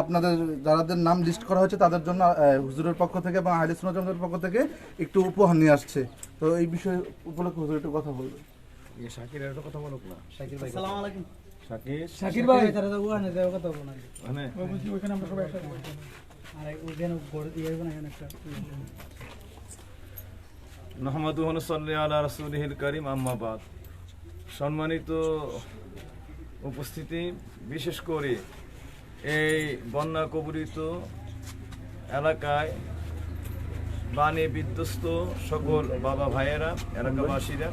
আপনাদের যাদের নাম লিস্ট করা হয়েছে তাদের জন্য হুজুরের পক্ষ থেকে এবং হাদিস নজমের পক্ষ থেকে একটু উপহার নিয়ে আসছে। তো এই বিষয়ে উপলক্ষে হুজুর একটু কথা বলবে শাকিরের একটা কথা বলুক না। আসসালামু আলাইকুম। শাকির? শাকির ভাই। তারা তো ওখানে যাও কথা বলব না। মানে ওইখানে আমরা সবাই একসাথে আর ওইখানে বড় ইয়ে না এখানে একটা মোহাম্মদ সাল্লি আলা রাসূলিহিল কারীম আম্মা বাদ। সম্মানিত উপস্থিতি বিশেষ করে এই বন্যা কবলিত এলাকায় বানে বিধ্বস্ত সকল বাবা ভাইয়েরা, এলাকাবাসীরা,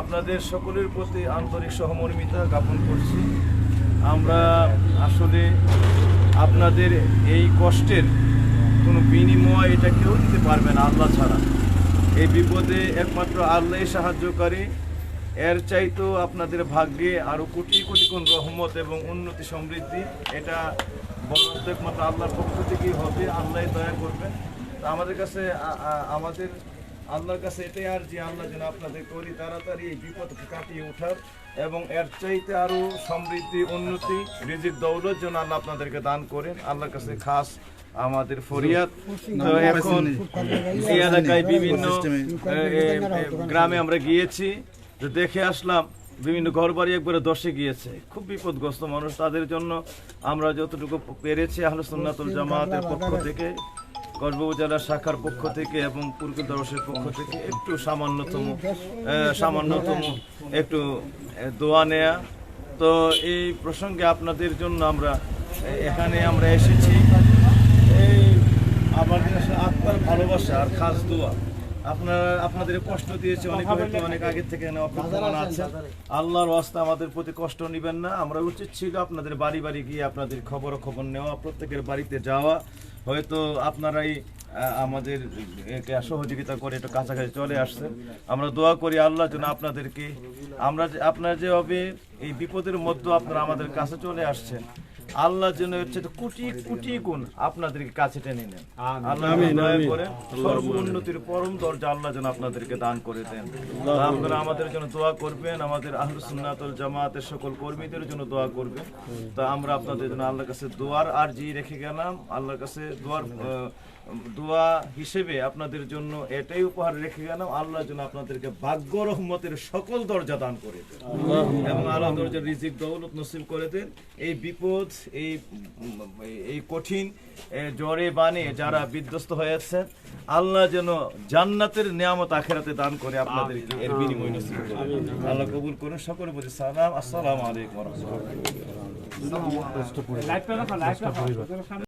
আপনাদের সকলের প্রতি আন্তরিক সহমর্মিতা জ্ঞাপন করছি। আমরা আসলে আপনাদের এই কষ্টের কোনো বিনিময় এটা কেউ দিতে পারবে না আল্লাহ ছাড়া। এই বিপদে একমাত্র আল্লাহ সাহায্যকারী। এর চাইতো আপনাদের ভাগ্যে আরও কোটি কোটি কোন রহমত এবং উন্নতি সমৃদ্ধি এটা বরঞ্চ একমাত্র আল্লাহর পক্ষ থেকেই হবে আল্লাহ দয়া করবেন। তা আমাদের কাছে আমাদের আল্লাহর কাছে এটাই আর যে আল্লাহ যেন আপনাদের করি তাড়াতাড়ি এই বিপদকে কাটিয়ে ওঠার এবং এর চাইতে আরও সমৃদ্ধি উন্নতি রিজিক দৌলত যেন আল্লাহ আপনাদেরকে দান করেন। আল্লাহর কাছে খাস আমাদের ফরিয়াদ। তো এখন এলাকায় বিভিন্ন গ্রামে আমরা গিয়েছি। তো দেখে আসলাম বিভিন্ন ঘর বাড়ি একবারে দশে গিয়েছে। খুব বিপদগ্রস্ত মানুষ তাদের জন্য আমরা যতটুকু পেরেছি আহলে সুন্নাতুল জামাতের পক্ষ থেকে গর্ব উপজেলা শাখার পক্ষ থেকে এবং পুরকুল দরসের পক্ষ থেকে একটু সামান্যতম সামান্যতম একটু দোয়া নেয়া। তো এই প্রসঙ্গে আপনাদের জন্য আমরা এখানে আমরা এসেছি। এই আমাদের আসলে আত্মার ভালোবাসা আর খাস দোয়া। আপনারা আপনাদের কষ্ট দিয়েছে অনেক হয়তো অনেক আগে থেকে নেওয়া আছে আল্লাহর ওয়াস্তে আমাদের প্রতি কষ্ট নেবেন না। আমরা উচিত ছিল আপনাদের বাড়ি বাড়ি গিয়ে আপনাদের খবর খবর নেওয়া প্রত্যেকের বাড়িতে যাওয়া। হয়তো আপনারাই আহ, আমাদের সহযোগিতা করে একটু কাছাকাছি চলে আসছে। আমরা দোয়া করি আল্লাহ যেন আপনাদেরকে আমরা যে আপনার যে হবে এই বিপদের মধ্যে আপনারা আমাদের কাছে চলে আসছেন আল্লাহ যেন হচ্ছে তো কোটি কোটি গুণ আপনাদেরকে কাছে টেনে নেন। আল্লাহ করে সর্ব উন্নতির পরম দরজা আল্লাহ যেন আপনাদেরকে দান করে দেন। আপনারা আমাদের জন্য দোয়া করবেন আমাদের আহলু সুন্নাতুল জামাতের সকল কর্মীদের জন্য দোয়া করবেন। তা আমরা আপনাদের জন্য আল্লাহর কাছে দোয়ার আরজি রেখে গেলাম। আল্লাহর কাছে দোয়ার দোয়া হিসেবে আপনাদের জন্য এটাই উপহার রেখে গেলাম। আল্লাহ যেন আপনাদেরকে ভাগ্য রহমতের সকল দরজা দান করে দেন। এবং আল্লাহ দরজা রিজিক দৌলত নসিব করে দেন। এই বিপদ এই এই কঠিন জ্বরে বানে যারা বিধ্বস্ত হয়েছে আল্লাহ যেন জান্নাতের নিয়ামত আখেরাতে দান করে আপনাদেরকে এর বিনিময় নসিব করে। আল্লাহ কবুল করুন সকলে প্রতি সালাম আসসালামু আলাইকুম ওয়া রাহমাতুল্লাহ।